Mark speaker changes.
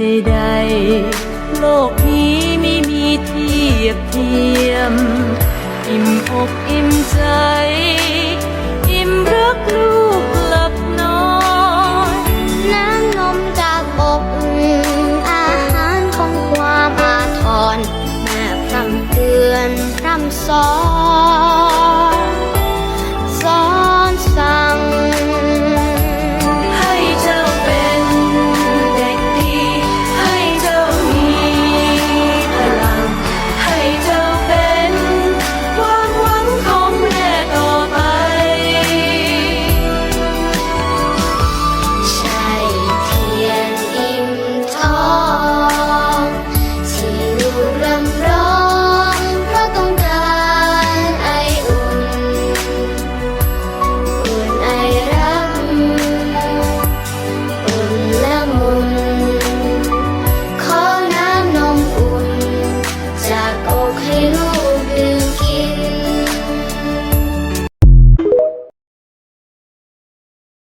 Speaker 1: ใดๆ โลกนี้ไม่มีเทียบเทียม อิ่มอกอิ่มใจ อิ่มรักลูกหลับ
Speaker 2: นอนน้ำนมจากอกอาหารของความอาทรแม่พร่ำเตือนพร่ำสอน